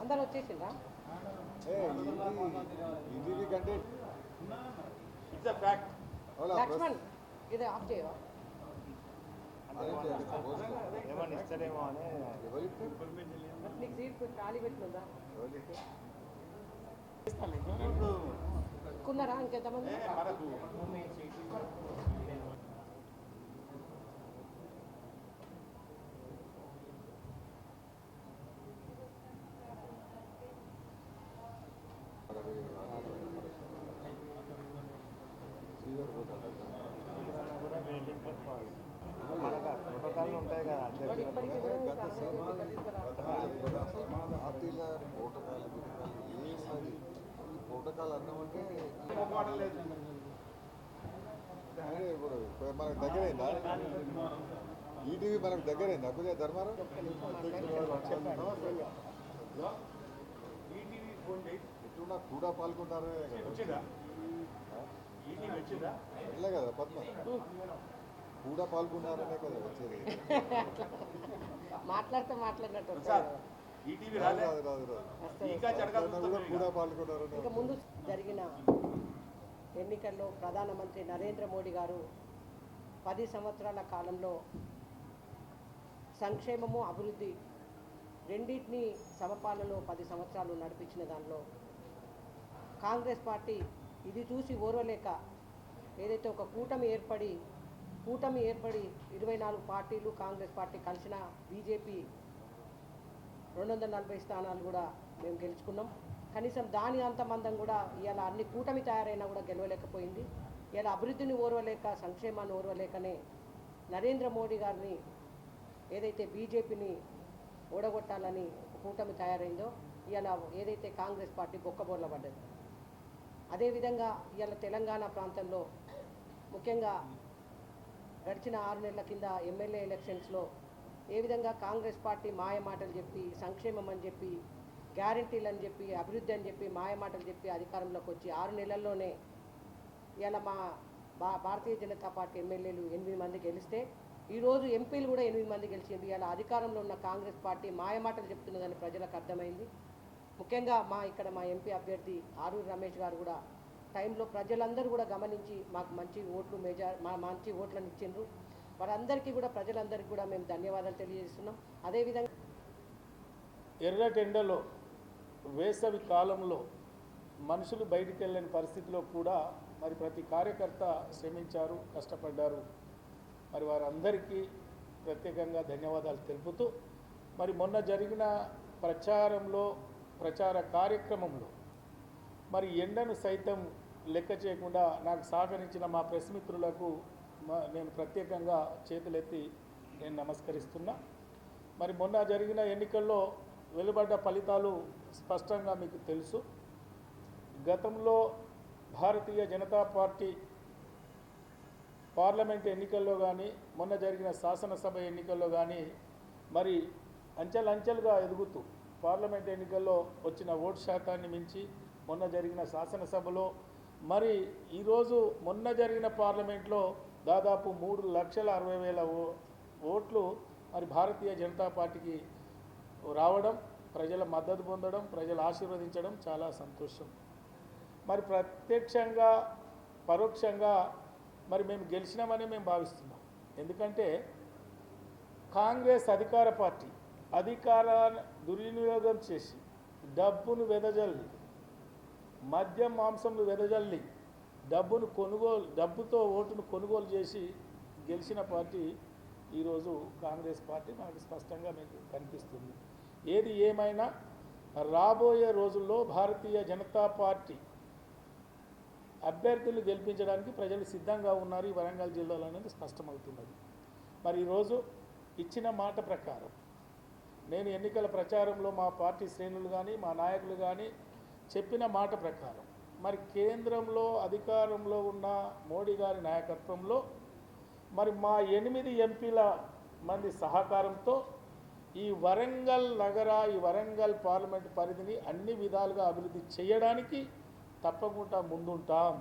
అందరు ఇది కంటే ఇట్స్ అ ఫ్యాక్ట్ లక్ష్మణ్ ఇది ఆఫ్ చేయవా? ఏమన్నా ఇస్తారేమో అని నీకు సీట్ ఖాళీ పెట్టిందా కున్నారా ఇంకెంతమంది? మనకు కూడా మనకు ఉంటాయి కదా పార్టీల ప్రోటోకాల్ ఏమది ప్రోటోకాల్ అన్నామంటే ఇప్పుడు మనకు దగ్గరైందా ఈటీవీ మనకు దగ్గరైందా కొద్దిగా ధర్మారం ఎట్లున్నా కూడా పాల్గొంటారే వెళ్ళే కదా పద్మ. కూడా పాల్గొన్నారనే కదా వచ్చేది. మాట్లాడితే మాట్లాడినట్టు రాదు రాదు రాదు. కూడా ఇంకా. ముందు జరిగిన ఎన్నికల్లో ప్రధానమంత్రి నరేంద్ర మోడీ గారు పది సంవత్సరాల కాలంలో సంక్షేమము అభివృద్ధి రెండింటినీ సమపాలలో పది సంవత్సరాలు నడిపించిన దానిలో కాంగ్రెస్ పార్టీ ఇది చూసి ఓర్వలేక ఏదైతే ఒక కూటమి ఏర్పడి కూటమి ఏర్పడి ఇరవై నాలుగు పార్టీలు కాంగ్రెస్ పార్టీ కలిసిన బీజేపీ రెండు వందల నలభై స్థానాలు కూడా మేము గెలుచుకున్నాం. కనీసం దాని అంతమందం కూడా ఇలా అన్ని కూటమి తయారైనా కూడా గెలవలేకపోయింది. ఇలా అభివృద్ధిని ఓర్వలేక సంక్షేమాన్ని ఓర్వలేకనే నరేంద్ర మోడీ గారిని ఏదైతే బీజేపీని ఓడగొట్టాలని ఒక కూటమి తయారైందో ఇలా ఏదైతే కాంగ్రెస్ పార్టీ బొక్కబోర్ల పడ్డది. అదేవిధంగా ఇవాళ తెలంగాణ ప్రాంతంలో ముఖ్యంగా గడిచిన ఆరు నెలల కింద ఎమ్మెల్యే ఎలక్షన్స్లో ఏ విధంగా కాంగ్రెస్ పార్టీ మాయ మాటలు చెప్పి సంక్షేమం అని చెప్పి గ్యారంటీలు అని చెప్పి అభివృద్ధి అని చెప్పి మాయమాటలు చెప్పి అధికారంలోకి వచ్చి ఆరు నెలల్లోనే ఇలా మా భా భారతీయ జనతా పార్టీ ఎమ్మెల్యేలు ఎనిమిది మంది గెలిస్తే ఈరోజు ఎంపీలు కూడా ఎనిమిది మంది గెలిచింది ఇలా అధికారంలో ఉన్న కాంగ్రెస్ పార్టీ మాయమాటలు చెప్తున్నదని ప్రజలకు అర్థమైంది. ముఖ్యంగా మా ఇక్కడ మా ఎంపీ అభ్యర్థి ఆరూరు రమేష్ గారు కూడా టైంలో ప్రజలందరూ కూడా గమనించి మాకు మంచి ఓట్లు మెజార్ మా మంచి ఓట్లను ఇచ్చిండ్రు. వారందరికీ కూడా ప్రజలందరికీ కూడా మేము ధన్యవాదాలు తెలియజేస్తున్నాం. అదేవిధంగా ఎర్రటెండలో వేసవి కాలంలో మనుషులు బయటికి వెళ్ళని పరిస్థితిలో కూడా మరి ప్రతి కార్యకర్త శ్రమించారు కష్టపడ్డారు. మరి వారందరికీ ప్రత్యేకంగా ధన్యవాదాలు తెలుపుతూ మరి మొన్న జరిగిన ప్రచారంలో ప్రచార కార్యక్రమంలో. మరి ఎండను సైతం లెక్క చేయకుండా నాకు సహకరించిన మా ప్రెస్ మిత్రులకు నేను ప్రత్యేకంగా చేతులెత్తి నేను నమస్కరిస్తున్నా. మరి మొన్న జరిగిన ఎన్నికల్లో వెలువడ్డ ఫలితాలు స్పష్టంగా మీకు తెలుసు. గతంలో భారతీయ జనతా పార్టీ పార్లమెంట్ ఎన్నికల్లో కానీ మొన్న జరిగిన శాసనసభ ఎన్నికల్లో కానీ మరి అంచెలంచెలుగా ఎదుగుతూ పార్లమెంట్ ఎన్నికల్లో వచ్చిన ఓటు శాతాన్ని మించి మొన్న జరిగిన శాసనసభలో మరి ఈరోజు మొన్న జరిగిన పార్లమెంట్లో దాదాపు మూడు లక్షల అరవై వేల ఓ ఓట్లు మరి భారతీయ జనతా పార్టీకి రావడం ప్రజల మద్దతు పొందడం ప్రజలు ఆశీర్వదించడం చాలా సంతోషం. మరి ప్రత్యక్షంగా పరోక్షంగా మరి మేము గెలిచినామని మేము భావిస్తున్నాం. ఎందుకంటే కాంగ్రెస్ అధికార పార్టీ అధికారాన్ని దుర్వినియోగం చేసి డబ్బును వెదజల్లి మద్యం మాంసంను వెదజల్లి డబ్బును కొనుగోలు డబ్బుతో ఓటును కొనుగోలు చేసి గెలిచిన పార్టీ ఈరోజు కాంగ్రెస్ పార్టీ మనకు స్పష్టంగా మీకు కనిపిస్తుంది. ఏది ఏమైనా రాబోయే రోజుల్లో భారతీయ జనతా పార్టీ అభ్యర్థులు గెలిపించడానికి ప్రజలు సిద్ధంగా ఉన్నారు ఈ వరంగల్ జిల్లాలో అనేది స్పష్టమవుతున్నది. మరి ఈరోజు ఇచ్చిన మాట ప్రకారం నేను ఎన్నికల ప్రచారంలో మా పార్టీ శ్రేణులు కానీ మా నాయకులు కానీ చెప్పిన మాట ప్రకారం మరి కేంద్రంలో అధికారంలో ఉన్న మోడీ గారి నాయకత్వంలో మరి మా ఎనిమిది ఎంపీల మంది సహకారంతో ఈ వరంగల్ నగర ఈ వరంగల్ పార్లమెంట్ పరిధిని అన్ని విధాలుగా అభివృద్ధి చేయడానికి తప్పకుండా ముందుంటాం.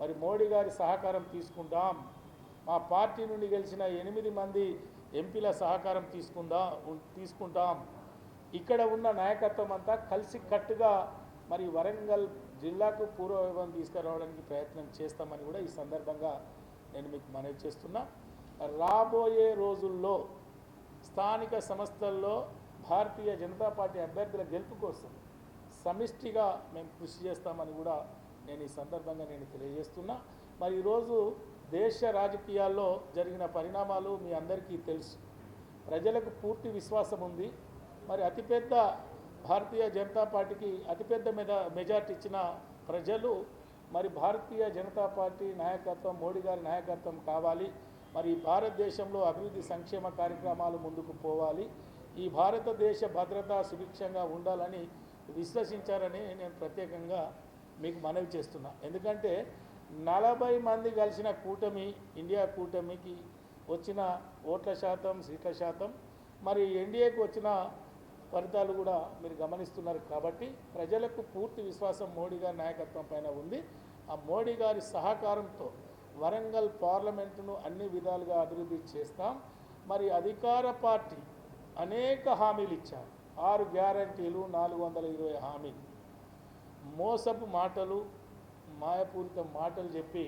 మరి మోడీ గారి సహకారం తీసుకుంటాం. మా పార్టీ నుండి గెలిచిన ఎనిమిది మంది ఎంపీల సహకారం తీసుకుందాం తీసుకుంటాం. ఇక్కడ ఉన్న నాయకత్వం అంతా కలిసి కట్టుగా మరి వరంగల్ జిల్లాకు పూర్వవైభవం తీసుకురావడానికి ప్రయత్నం చేస్తామని కూడా ఈ సందర్భంగా నేను మీకు మనవి చేస్తున్నా. రాబోయే రోజుల్లో స్థానిక సంస్థల్లో భారతీయ జనతా పార్టీ అభ్యర్థుల గెలుపు కోసం సమిష్టిగా మేము కృషి చేస్తామని కూడా నేను ఈ సందర్భంగా నేను తెలియజేస్తున్నా. మరి ఈరోజు దేశ రాజకీయాల్లో జరిగిన పరిణామాలు మీ అందరికీ తెలుసు. ప్రజలకు పూర్తి విశ్వాసం ఉంది. మరి అతిపెద్ద భారతీయ జనతా పార్టీకి అతిపెద్ద మెజ మెజార్టీ ఇచ్చిన ప్రజలు మరి భారతీయ జనతా పార్టీ నాయకత్వం మోడీ గారి నాయకత్వం కావాలి. మరి భారతదేశంలో అభివృద్ధి సంక్షేమ కార్యక్రమాలు ముందుకు పోవాలి. ఈ భారతదేశ భద్రత సుభిక్షంగా ఉండాలని విశ్వసించారని నేను ప్రత్యేకంగా మీకు మనవి చేస్తున్నా. ఎందుకంటే నలభై మంది కలిసిన కూటమి ఇండియా కూటమికి వచ్చిన ఓట్ల శాతం సీట్ల శాతం మరి ఎన్డీఏకి వచ్చిన ఫలితాలు కూడా మీరు గమనిస్తున్నారు కాబట్టి ప్రజలకు పూర్తి విశ్వాసం మోడీ గారి నాయకత్వం పైన ఉంది. ఆ మోడీ గారి సహకారంతో వరంగల్ పార్లమెంటును అన్ని విధాలుగా అభివృద్ధి చేస్తాం. మరి అధికార పార్టీ అనేక హామీలు ఇచ్చారు. ఆరు గ్యారంటీలు నాలుగు వందల ఇరవై హామీలు. మోసపు మాటలు మాయపూరిత మాటలు చెప్పి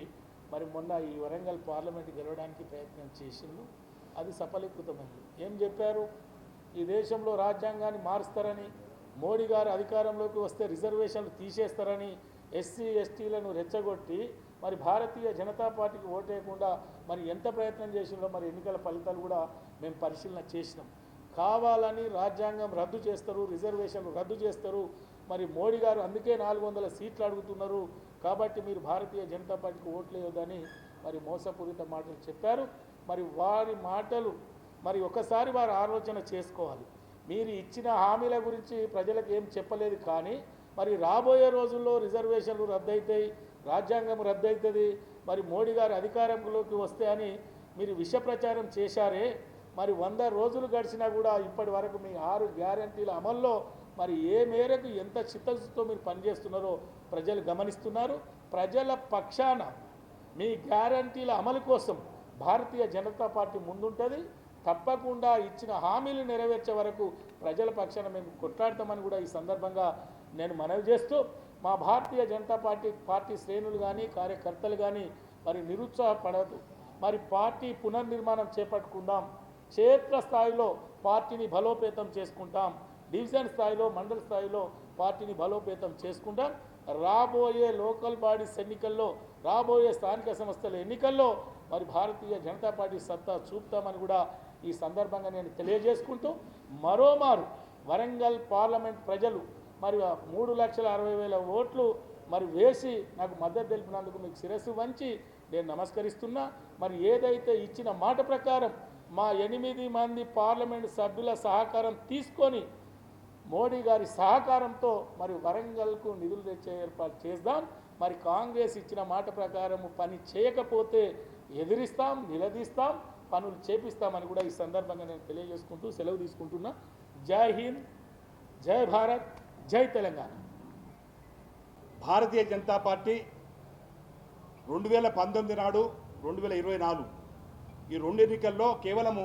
మరి మొన్న ఈ వరంగల్ పార్లమెంట్ గెలవడానికి ప్రయత్నం చేసిండ్రు. అది సఫలీకృతమైంది. ఏం చెప్పారు? ఈ దేశంలో రాజ్యాంగాన్ని మారుస్తారని మోడీ గారు అధికారంలోకి వస్తే రిజర్వేషన్లు తీసేస్తారని ఎస్సీ ఎస్టీలను రెచ్చగొట్టి మరి భారతీయ జనతా పార్టీకి ఓటేయకుండా మరి ఎంత ప్రయత్నం చేసిండో మరి ఎన్నికల ఫలితాలు కూడా మేము పరిశీలన చేసినాం. కావాలని రాజ్యాంగం రద్దు చేస్తారు రిజర్వేషన్లు రద్దు చేస్తారు. మరి మోడీ గారు అందుకే నాలుగు వందల సీట్లు అడుగుతున్నారు. కాబట్టి మీరు భారతీయ జనతా పార్టీకి ఓట్లేదని మరి మోసపూరిత మాటలు చెప్పారు. మరి వారి మాటలు మరి ఒకసారి వారు ఆలోచన చేసుకోవాలి. మీరు ఇచ్చిన హామీల గురించి ప్రజలకు ఏం చెప్పలేదు కానీ మరి రాబోయే రోజుల్లో రిజర్వేషన్లు రద్దయితాయి రాజ్యాంగం రద్దవుతుంది మరి మోడీ గారు అధికారంలోకి వస్తే అని మీరు విష ప్రచారం చేశారే మరి వంద రోజులు గడిచినా కూడా ఇప్పటి వరకు మీ ఆరు గ్యారంటీల అమల్లో మరి ఏ మేరకు ఎంత చిత్తశుద్ధితో మీరు పనిచేస్తున్నారో ప్రజలు గమనిస్తున్నారు. ప్రజల పక్షాన మీ గ్యారంటీల అమలు కోసం భారతీయ జనతా పార్టీ ముందుంటుంది. తప్పకుండా ఇచ్చిన హామీలు నెరవేర్చే వరకు ప్రజల పక్షాన మేము కొట్లాడతామని కూడా ఈ సందర్భంగా నేను మనవి చేస్తూ మా భారతీయ జనతా పార్టీ పార్టీ శ్రేణులు కానీ కార్యకర్తలు కానీ మరి నిరుత్సాహపడదు మరి పార్టీ పునర్నిర్మాణం చేపట్టుకుందాం. క్షేత్ర స్థాయిలో పార్టీని బలోపేతం చేసుకుంటాం. డివిజన్ స్థాయిలో మండల స్థాయిలో పార్టీని బలోపేతం చేసుకుంటా రాబోయే లోకల్ బాడీస్ ఎన్నికల్లో రాబోయే స్థానిక సంస్థల ఎన్నికల్లో మరి భారతీయ జనతా పార్టీ సత్తా చూపుతామని కూడా ఈ సందర్భంగా నేను తెలియజేసుకుంటూ మరోమారు వరంగల్ పార్లమెంట్ ప్రజలు మరి మూడు లక్షల అరవై వేల ఓట్లు మరి వేసి నాకు మద్దతు తెలిపినందుకు మీకు శిరస్సు వంచి నేను నమస్కరిస్తున్నా. మరి ఏదైతే ఇచ్చిన మాట ప్రకారం మా ఎనిమిది మంది పార్లమెంట్ సభ్యుల సహకారం తీసుకొని మోడీ గారి సహకారంతో మరి వరంగల్కు నిధులు తెచ్చే ఏర్పాటు చేద్దాం. మరి కాంగ్రెస్ ఇచ్చిన మాట ప్రకారం పని చేయకపోతే ఎదిరిస్తాం నిలదీస్తాం పనులు చేపిస్తామని కూడా ఈ సందర్భంగా నేను తెలియజేసుకుంటూ సెలవు తీసుకుంటున్నా. జై హింద్ జై భారత్ జై తెలంగాణ. భారతీయ జనతా పార్టీ రెండు వేల పంతొమ్మిది నాడు రెండు వేల ఇరవై నాలుగు ఈ రెండు ఎన్నికల్లో కేవలము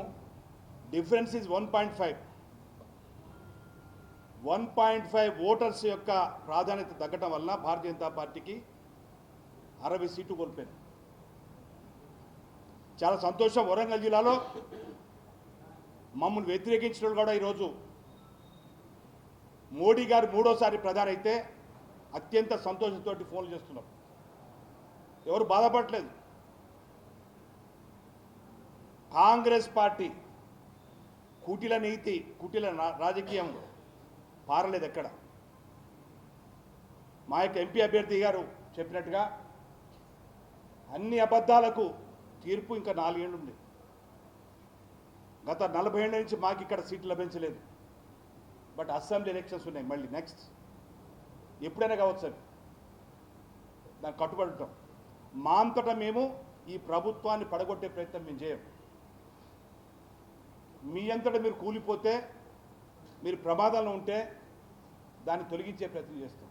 difference is one point five one point five voters యొక్క ప్రాధాన్యత తగ్గటం వల్ల భారతీయ జనతా పార్టీకి అరవై సీట్లు కోల్పోయింది చాలా సంతోషం వరంగల్ జిల్లాలో. మమ్మల్ని వ్యతిరేకించిన వాళ్ళు కూడా ఈరోజు మోడీ గారు మూడోసారి ప్రధాని అయితే అత్యంత సంతోషంతో ఫోన్లు చేస్తున్నాం ఎవరు బాధపడలేదు కాంగ్రెస్ పార్టీ కుటిల నీతి కుటిల రాజకీయంలో పారలేదు ఎక్కడ? మా యొక్క ఎంపీ అభ్యర్థి గారు చెప్పినట్టుగా అన్ని అబద్ధాలకు తీర్పు ఇంకా నాలుగేళ్ళు ఉంది. గత నలభై ఏళ్ళ నుంచి మాకు ఇక్కడ సీట్లు లభించలేదు. బట్ అసెంబ్లీ ఎలక్షన్స్ ఉన్నాయి మళ్ళీ నెక్స్ట్. ఎప్పుడైనా కావచ్చు అవి దాన్ని కట్టుబడి ఉంటాం మా అంతటా మేము ఈ ప్రభుత్వాన్ని పడగొట్టే ప్రయత్నం మేము చేయం. మీ అంతటా మీరు కూలిపోతే మీరు ప్రమాదంలో ఉంటే దాన్ని తొలగించే ప్రయత్నం చేస్తాం.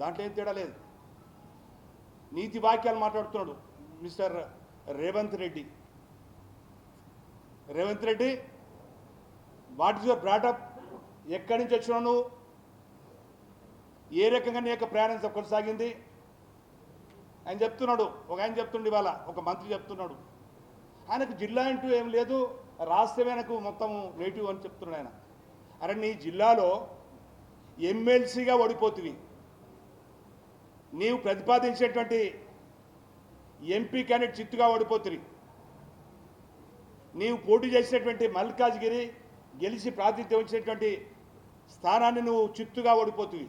దాంట్లో ఏం తేడా లేదు. నీతి వాక్యాలు మాట్లాడుతున్నాడు mister Revanth Reddy. Revanth Reddy what is your brought up ఎక్కడి నుంచి వచ్చినావు నువ్వు? ఏ రకంగా నీ యొక్క ప్రయాణం కొనసాగింది? ఆయన చెప్తున్నాడు ఒక ఆయన చెప్తుండే ఇవాళ ఒక మంత్రి చెప్తున్నాడు. ఆయనకు జిల్లా అంటూ ఏం లేదు రాష్ట్రమే ఆయనకు మొత్తం నేటివ్ అని చెప్తున్నాడు ఆయన. అరే నీ జిల్లాలో ఎమ్మెల్సీగా ఓడిపోతుంది నీవు ప్రతిపాదించేటువంటి ఎంపీ క్యాండిడేట్ చిత్తుగా ఓడిపోతుంది నీవు పోటీ చేసినటువంటి మల్కాజ్గిరి గెలిచి ప్రాతినిధ్యం వచ్చినటువంటి స్థానాన్ని నువ్వు చిత్తుగా ఓడిపోతుంది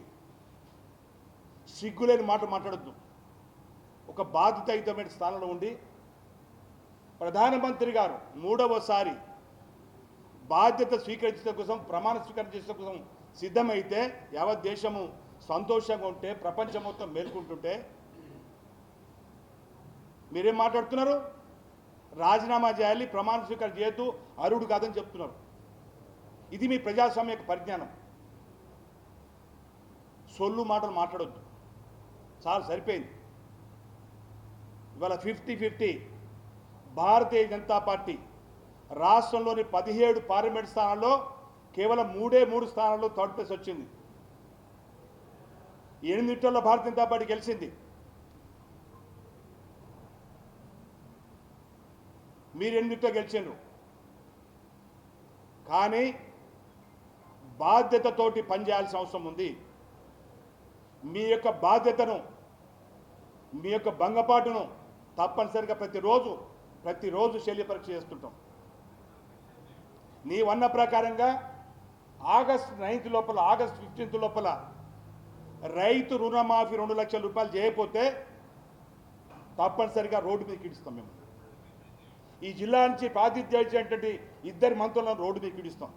సిగ్గులేని మాట మాట్లాడద్దు. ఒక బాధ్యతాయుతమైన స్థానంలో ఉండి ప్రధానమంత్రి గారు మూడవసారి బాధ్యత స్వీకరించడం కోసం ప్రమాణ స్వీకారం చేసే కోసం సిద్ధమైతే యావత్ దేశము సంతోషంగా ఉంటే ప్రపంచం మొత్తం మేల్కుంటుంటే మీరేం మాట్లాడుతున్నారు? రాజీనామా చేయాలి ప్రమాణ స్వీకారం చేయొద్దు అరుడు కాదని చెప్తున్నారు. ఇది మీ ప్రజాస్వామ్య యొక్క పరిజ్ఞానం. సొల్లు మాటలు మాట్లాడొద్దు. చాలా సరిపోయింది. ఇవాళ fifty fifty Bharatiya Janata Party రాష్ట్రంలోని పదిహేడు పార్లమెంట్ స్థానాల్లో కేవలం మూడే మూడు స్థానాల్లో థర్డ్ ప్లేస్ వచ్చింది. ఎనిమిదిట్లో భారతీయ జనతా పార్టీ గెలిచింది. మీరు ఎనిమిదితో గెలిచిండ్రు. కానీ బాధ్యతతోటి పనిచేయాల్సిన అవసరం ఉంది. మీ యొక్క బాధ్యతను మీ యొక్క భంగపాటును తప్పనిసరిగా ప్రతిరోజు ప్రతిరోజు శల్య పరీక్ష చేస్తుంటాం. నీవన్న ప్రకారంగా ఆగస్ట్ నైన్త్ లోపల ఆగస్ట్ ఫిఫ్టీన్త్ లోపల రైతు రుణమాఫీ రెండు లక్షల రూపాయలు చేయకపోతే తప్పనిసరిగా రోడ్డు మీద కిడిస్తాం మేము. ఈ జిల్లా నుంచి ప్రాతిధ్యం ఇచ్చేటువంటి ఇద్దరి మంత్రులను రోడ్డు మీద కిడిస్తాం